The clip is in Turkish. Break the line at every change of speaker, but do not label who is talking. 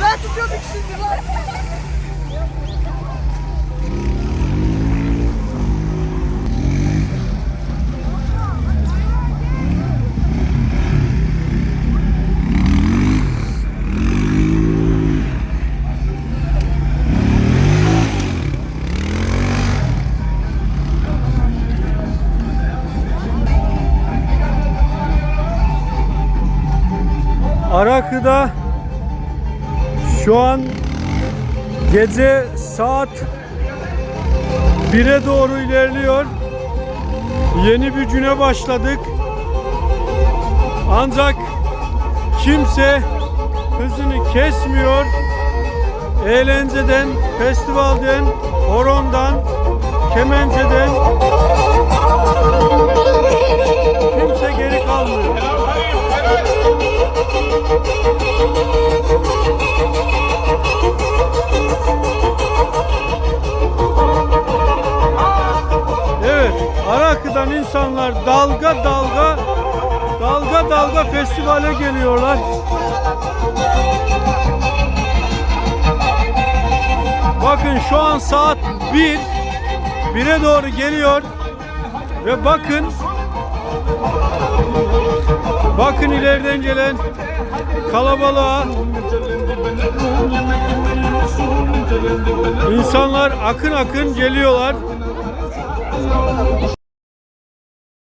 Ben tutuyorum ikisini lan.
Arakı'da şu an gece saat 1'e doğru ilerliyor. Yeni bir güne başladık. Ancak kimse hızını kesmiyor. Eğlenceden, festivalden, horondan, kemenceden Arakı'dan insanlar dalga dalga dalga dalga festivale geliyorlar. Bakın şu an saat 1 1'e doğru geliyor ve bakın bakın ileriden gelen kalabalığa insanlar akın akın geliyorlar.